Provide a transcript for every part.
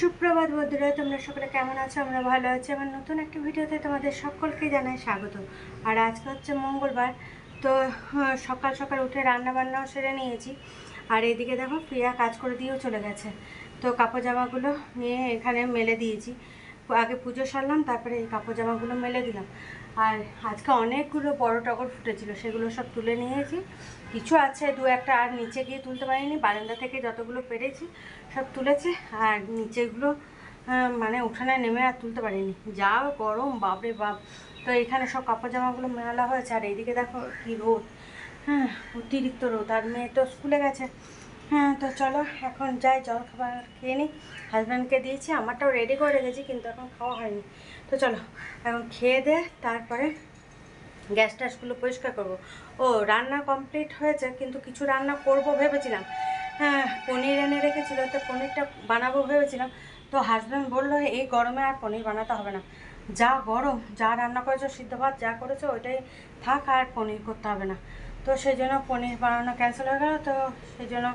সুপ্রভাত বন্ধুরা, তোমরা সকলে কেমন আছো? আমরা ভালো আছি। আমার নতুন একটি ভিডিওতে তোমাদের সকলকে জানাই স্বাগত। আর আজকে হচ্ছে মঙ্গলবার, তো সকাল সকাল উঠে রান্না বান্নাও সেরে নিয়েছি। আর এদিকে দেখো, প্রিয়া কাজ করে দিয়েও চলে গেছে। তো, কাপড় জামাগুলো নিয়ে এখানে মেলে দিয়েছি। আগে পুজো সারলাম, তারপরে এই কাপড় জামাগুলো মেলে দিলাম। আর আজকে অনেকগুলো বড় টগর ফুটেছিল, সেগুলো সব তুলে নিয়েছি। কিছু আছে, দু একটা আর নিচে গিয়ে তুলতে পারিনি, বারান্দা থেকে যতগুলো পেরেছি সব তুলেছে, আর নিচেগুলো মানে উঠানে নেমে আর তুলতে পারিনি। যা গরম, বাপরে বাপ! তো এখানে সব কাপড় জামাগুলো মেলা হয়েছে, আর এইদিকে দেখো কী রোদ। হ্যাঁ অতিরিক্ত রোদ, আর মেয়ে তো স্কুলে গেছে। হ্যাঁ তো চলো, এখন যাই জল খাবার খেয়ে নিই হাজব্যান্ডকে দিয়েছি, আমারটাও রেডি করে রেখেছি, কিন্তু এখন খাওয়া হয়নি। তো চলো, এখন খেয়ে দে, তারপরে গ্যাস ট্যাসগুলো পরিষ্কার করব। ও, রান্না কমপ্লিট হয়েছে, কিন্তু কিছু রান্না করব ভেবেছিলাম। হ্যাঁ পনির এনে রেখেছিল, তো পনিরটা বানাবো ভেবেছিলাম। তো হাজব্যান্ড বলল, এই গরমে আর পনির বানাতে হবে না। যা গরম, যা রান্না করেছ, সিদ্ধ ভাত, যা করেছ, ওইটাই থাক, আর পনির করতে হবে না। তো সেই জন্য পনির বানানো ক্যান্সেল হয়ে গেল, তো সেই জন্য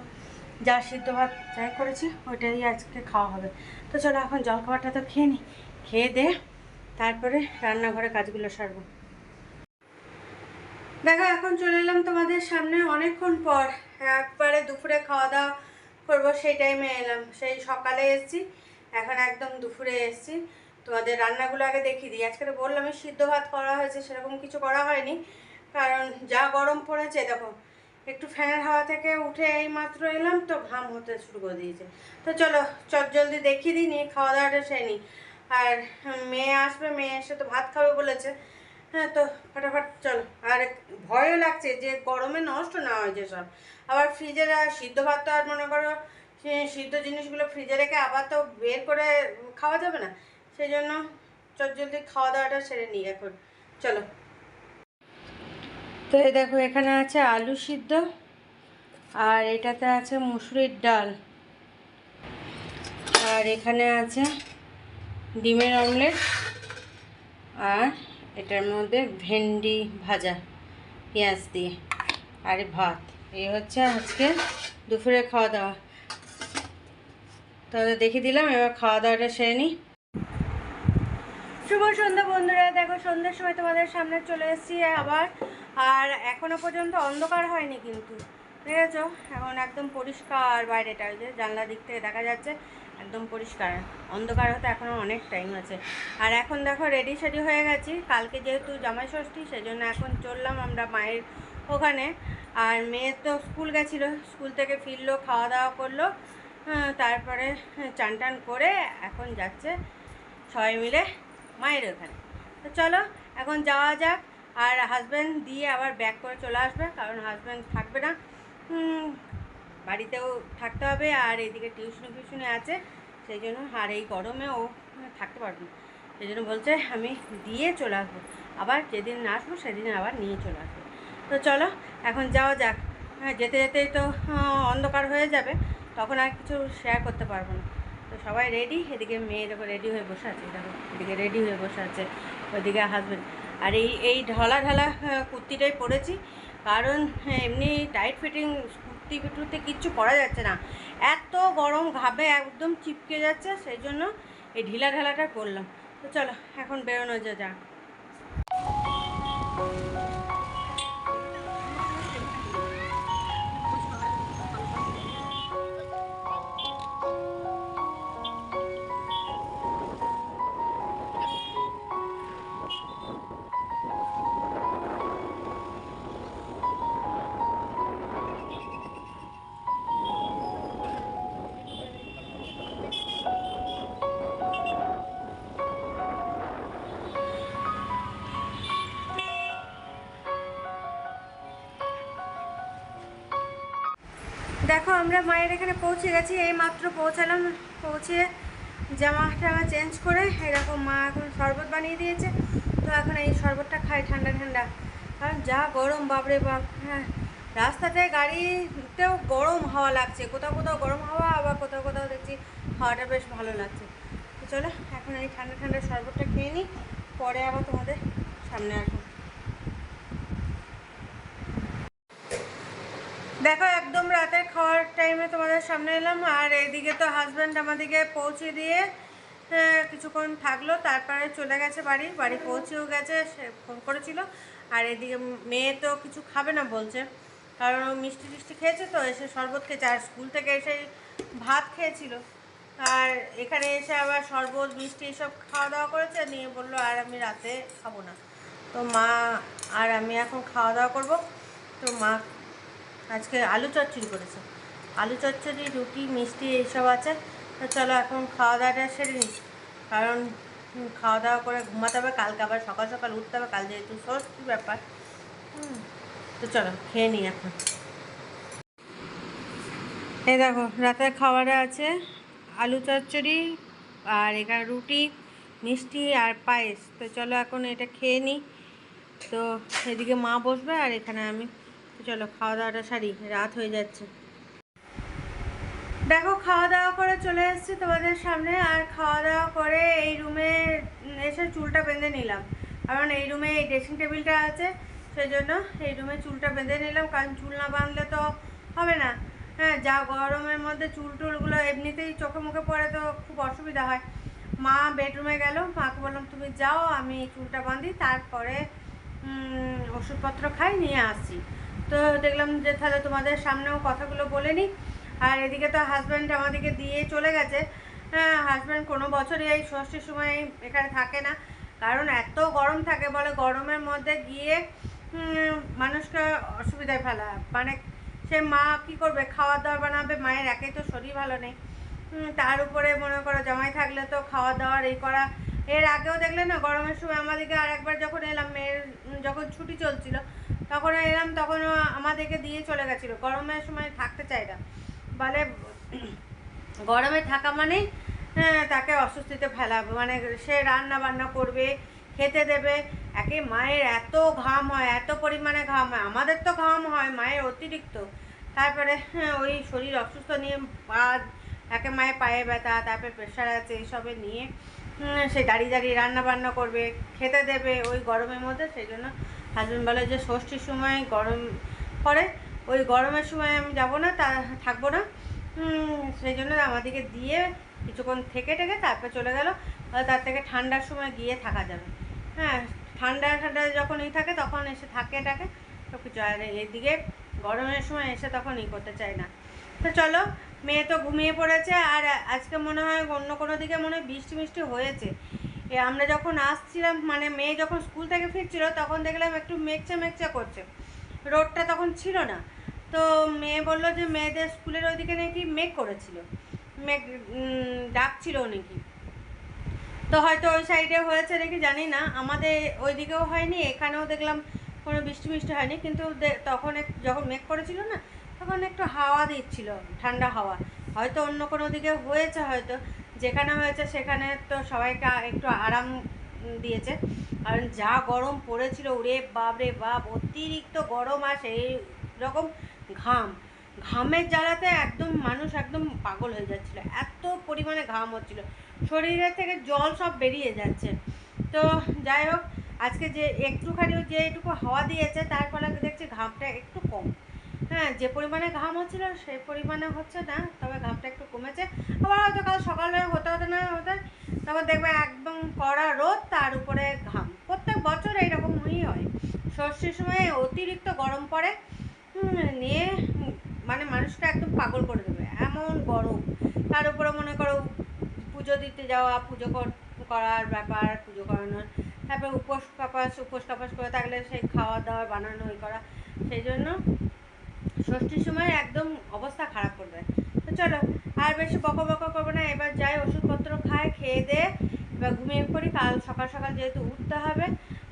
যা সিদ্ধ ভাত যাই করেছি, ওইটাই আজকে খাওয়া হবে। তো চলো এখন জলখাবারটা তো খেয়ে নিই খেয়ে দে, তারপরে রান্নাঘরে কাজগুলো সারবো। দেখো, এখন চলে এলাম তোমাদের সামনে অনেকক্ষণ পর। একবারে দুপুরে খাওয়া দাওয়া করব, সেই টাইমে এলাম। সেই সকালে এসেছি, এখন একদম দুপুরে এসেছি। তোমাদের রান্নাগুলো আগে দেখিয়ে দিই। আজকে তো বললামই সিদ্ধ ভাত করা হয়েছে, সেরকম কিছু করা হয়নি। কারণ যা গরম পড়েছে, দেখো একটু ফ্যানের হাওয়া থেকে উঠে এই মাত্র এলাম তো, ঘাম হতে শুরু করে দিয়েছে। তো চলো, চট জলদি দেখিয়ে দিই, নিয়ে খাওয়া দাওয়াটা সেরে নিই। আর মেয়ে আসবে, মেয়ে এসে তো ভাত খাবে বলেছে। হ্যাঁ তো ফটাফট চলো। আর ভয়ও লাগছে যে গরমে নষ্ট না হয় যেসব আবার ফ্রিজে সিদ্ধ ভাত তো আর মনে করো সিদ্ধ জিনিসগুলো ফ্রিজে রেখে আবার তো বের করে খাওয়া যাবে না। সেই জন্য চট জলদি খাওয়া দাওয়াটা সেরে নিই এখন। চলো। তো এই দেখো, এখানে আছে আলু সিদ্ধ আর এটাতে আছে মুসুরির ডাল। আর এখানে আছে ডিমের অমলেট আর এটার মধ্যে ভেন্ডি ভাজা, পেঁয়াজ দিয়ে আর ভাত। এই হচ্ছে আজকে দুপুরে খাওয়া দাওয়া। তাহলে দেখিয়ে দিলাম, এবার খাওয়া দাওয়াটা সেরে নিই শুভ সন্ধ্যা বন্ধুরা, দেখো সন্ধ্যার সময় তোমাদের সামনে চলে এসেছি আবার। আর এখনও পর্যন্ত অন্ধকার হয়নি কিন্তু ঠিক আছে এখন একদম পরিষ্কার বাইরেটা ওই যে জানলা দিক থেকে দেখা যাচ্ছে একদম পরিষ্কার। অন্ধকার হতে এখনও অনেক টাইম আছে। আর এখন দেখো রেডি সেডি হয়ে গেছি। কালকে যেহেতু জামাই ষষ্ঠী সেই জন্য এখন চললাম আমরা মায়ের ওখানে। আর মেয়ে তো স্কুল গেছিল স্কুল থেকে ফিরলো খাওয়া দাওয়া করল। হ্যাঁ, তারপরে চান টান করে এখন যাচ্ছে সবাই মিলে মায়ের ওখানে। তো চলো এখন যাওয়া যাক। আর হাজব্যান্ড দিয়ে আবার ব্যাক করে চলে আসবে, কারণ হাজব্যান্ড থাকবে না। বাড়িতেও থাকতে হবে আর এদিকে টিউশনি ফিউশনি আছে, সেই জন্য আর এই গরমে ও থাকতে পারবে না। সেই জন্য বলছে, আমি দিয়ে চলে আসব। আবার যেদিন না আসব, সেদিন আবার নিয়ে চলে আসব। তো চলো, এখন যাওয়া যাক। হ্যাঁ যেতে যেতেই তো অন্ধকার হয়ে যাবে, তখন আর কিছু শেয়ার করতে পারব না। তো সবাই রেডি এদিকে মেয়ে দেখো রেডি হয়ে বসে আছে, দেখো, এদিকে রেডি হয়ে বসে আছে ওইদিকে হাজবেন্ড আর এই এই ঢলা ঢালা কুর্তিটাই পরেছি। কারণ হ্যাঁ, এমনি টাইট ফিটিং কুর্তি ফিটুতে কিচ্ছু পরা যাচ্ছে না। এত গরম ঘাবে একদম চিপকে যাচ্ছে সেই জন্য এই ঢিলা ঢালাটা করলাম তো চলো এখন বেরোনো যা যাক। দেখো, আমরা মায়ের এখানে পৌঁছে গেছি, এই মাত্র পৌঁছালাম, পৌঁছে জামা টামা চেঞ্জ করে এরকম মা এখন শরবত বানিয়ে দিয়েছে। তো এখন এই শরবতটা খাই ঠান্ডা ঠান্ডা। কারণ যা গরম, বাপরে বাপ হ্যাঁ। রাস্তাটায় গাড়িতেও গরম হাওয়া লাগছে। কোথাও কোথাও গরম হাওয়া, আবার কোথাও কোথাও দেখছি হাওয়াটা বেশ ভালো লাগছে। তো চলো, এখন এই ঠান্ডা ঠান্ডা শরবতটা খেয়ে নিই, পরে আবার তোমাদের সামনে আসব। দেখো, একদম রাতের খাওয়ার টাইমে তোমাদের সামনে এলাম। আর এদিকে তো হাজব্যান্ড আমাদেরকে পৌঁছে দিয়ে কিছুক্ষণ থাকল। তারপরে চলে গেছে বাড়ি। বাড়ি পৌঁছেও গেছে, সে ফোন করেছিল। আর এদিকে মেয়ে তো কিছু খাবে না বলছে। কারণ ও মিষ্টি টিষ্টি খেয়েছে তো, এসে শরবত খেয়েছে। আর স্কুল থেকে এসে ভাত খেয়েছিল। আর এখানে এসে আবার শরবত, মিষ্টি এসব খাওয়া দাওয়া করেছে। নিয়ে বলল, আর আমি রাতে খাব না। তো মা, আর আমি এখন খাওয়া দাওয়া করব। তো মা আজকে আলু চচ্চড়ি করেছে। আলু চচ্চড়ি, রুটি, মিষ্টি এইসব আছে। তো চলো এখন খাওয়া দাওয়াটা সেরে নিই। কারণ খাওয়া দাওয়া করে ঘুমাতে হবে, কালকে আবার সকাল সকাল উঠতে হবে, কাল যেহেতু ষষ্ঠী ব্যাপার। তো চলো খেয়ে নিই এখন। এই দেখো রাতের খাবারে আছে আলু চচ্চড়ি আর এখানে রুটি, মিষ্টি আর পায়েস। তো চলো এখন এটা খেয়ে নিই। তো এদিকে মা বসবে আর এখানে আমি তো চলো খাওয়া দাওয়াটা সারি, রাত হয়ে যাচ্ছে। দেখো খাওয়া দাওয়া করে চলে এসেছি তোমাদের সামনে, আর খাওয়া দাওয়া করে এই রুমে এসে চুলটা বেঁধে নিলাম। কারণ এই রুমে এই ড্রেসিং টেবিলটা আছে, সেই জন্য এই রুমে চুলটা বেঁধে নিলাম, কারণ চুল না বাঁধলে তো হবে না। হ্যাঁ যা গরমের মধ্যে চুল টুলগুলো এমনিতেই চোখে মুখে পড়ে তো খুব অসুবিধা হয়। মা বেডরুমে গেল, মাকে বললাম, তুমি যাও, আমি চুলটা বাঁধি, তারপরে ওষুধপত্র খাই, নিয়ে আসছি তো দেখলাম যে তাহলে তোমাদের সামনেও কথাগুলো বলে নিই। আর এদিকে তো হাজব্যান্ড আমাদেরকে দিয়ে চলে গেছে। হ্যাঁ হাজব্যান্ড কোনো বছরই এই ষষ্ঠীর সময় এখানে থাকে না। কারণ এত গরম থাকে বলে গরমের মধ্যে গিয়ে মানুষকে অসুবিধায় ফেলা। মানে সে মা কি করবে? খাওয়া দাওয়া বানাবে, মায়ের একেই তো শরীর ভালো নেই। তার উপরে মনে করো জামাই থাকলে তো খাওয়া দাওয়ার এই করা। এর আগেও দেখলে না, গরমের সময় আমাদেরকে আর একবার যখন এলাম, মেয়ের যখন ছুটি চলছিল তখন এলাম তখন আমাদেরকে দিয়ে চলে গেছিল। গরমের সময় থাকতে চাই না। বলে গরমে থাকা মানেই হ্যাঁ, তাকে অস্বস্তিতে ফেলাবে মানে সে রান্না বান্না করবে খেতে দেবে। একে মায়ের এত ঘাম হয় এত পরিমাণে ঘাম হয়। আমাদের তো ঘাম হয় মায়ের অতিরিক্ত। তারপরে হ্যাঁ, ওই শরীর অসুস্থ নিয়ে পা একে মায়ের পায়ে ব্যথা তারপরে প্রেশার আছে এইসবে নিয়ে সে দাঁড়িয়ে দাঁড়িয়ে রান্না বান্না করবে খেতে দেবে। ওই গরমের মধ্যে সেই জন্য হাজবেন্ড বলে যে ষষ্ঠীর সময় গরম পড়ে, ওই গরমের সময় আমি যাব না, তা থাকব না। সেই জন্য আমাদেরকে দিয়ে কিছুক্ষণ থেকে টেকে তারপর চলে গেল। তার থেকে ঠান্ডার সময় গিয়ে থাকা যাবে। হ্যাঁ ঠান্ডা ঠান্ডা যখন ই থাকে তখন এসে থাকে টাকে সব কিছু আর এদিকে গরমের সময় এসে তখন ই করতে চায় না। তো চলো, মেয়ে তো ঘুমিয়ে পড়েছে আর আজকে মনে হয় অন্য কোনো দিকে মনে হয় বৃষ্টি মিষ্টি হয়েছে। আমরা যখন আসছিলাম মানে মেয়ে যখন স্কুল থেকে ফিরছিল, তখন দেখলাম একটু মেঘচা মেঘচা করছে। রোডটা তখন ছিল না। তো মেয়ে বলল যে, মেয়েদের স্কুলের ওইদিকে নাকি মেঘ করেছিল। মেঘ ডাকছিল নাকি? তো হয়তো ওই সাইডে হয়েছে নাকি জানি না। আমাদের ওইদিকেও হয়নি, এখানেও দেখলাম কোনো বৃষ্টি মিষ্টি হয়নি। কিন্তু তখন যখন মেঘ করেছিল না, তখন একটু হাওয়া দিচ্ছিল, ঠান্ডা হাওয়া। হয়তো অন্য কোনো দিকে হয়েছে হয়তো। যেখানে হয়েছে সেখানে তো সবাইকে একটু আরাম দিয়েছে। কারণ যা গরম পড়েছিল, ওরে বাপ রে বাপ, অতিরিক্ত গরম আর সেই রকম ঘাম। ঘামের জ্বালাতে একদম মানুষ একদম পাগল হয়ে যাচ্ছিল। এত পরিমাণে ঘাম হচ্ছিল। শরীরের থেকে জল সব বেরিয়ে যাচ্ছে। তো যাই হোক, আজকে যে একটুখানি যে এটুকু হাওয়া দিয়েছে, তার ফলে দেখছি ঘামটা একটু কম। হ্যাঁ যে পরিমাণে ঘাম হচ্ছিল সেই পরিমাণে হচ্ছে না, তবে ঘামটা একটু কমেছে। আবার হয়তো কাল সকালবেলা হতে হতে না হতে তখন দেখবে একদম কড়া রোদ, তার উপরে ঘাম। প্রত্যেক বছর এইরকমই হয়। ষষ্ঠীর সময় অতিরিক্ত গরম পড়ে নিয়ে মানে মানুষকে একদম পাগল করে দেবে। এমন গরম। তার উপরে মনে করো পুজো দিতে যাওয়া, পুজো করার ব্যাপার, পুজো করানোর। তারপরে উপোস কাপাস উপোস কাপাস করে থাকলে সেই খাওয়া দাওয়া বানানো ওই করা। সেই জন্য ষষ্ঠীর সময় একদম অবস্থা খারাপ করবে। তো চলো, আর বেশি বকা বকা করব না, এবার যাই, ওষুধপত্র খায় খেয়ে দে, এবার ঘুমিয়ে পড়ি, কাল সকাল সকাল যেহেতু উঠতে হবে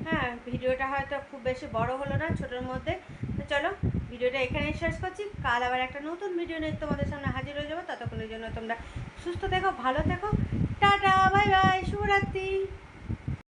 হ্যাঁ ভিডিওটা হয়তো খুব বেশি বড় হলো না, ছোটোর মধ্যে। তো চলো, ভিডিওটা এখানেই শেষ করছি, কাল আবার একটা নতুন ভিডিও নিয়ে তোমাদের সামনে হাজির হয়ে যাব, ততক্ষণের জন্য তোমরা সুস্থ থেকো, ভালো থেকো, টাটা, বাই বাই, শুভরাত্রি।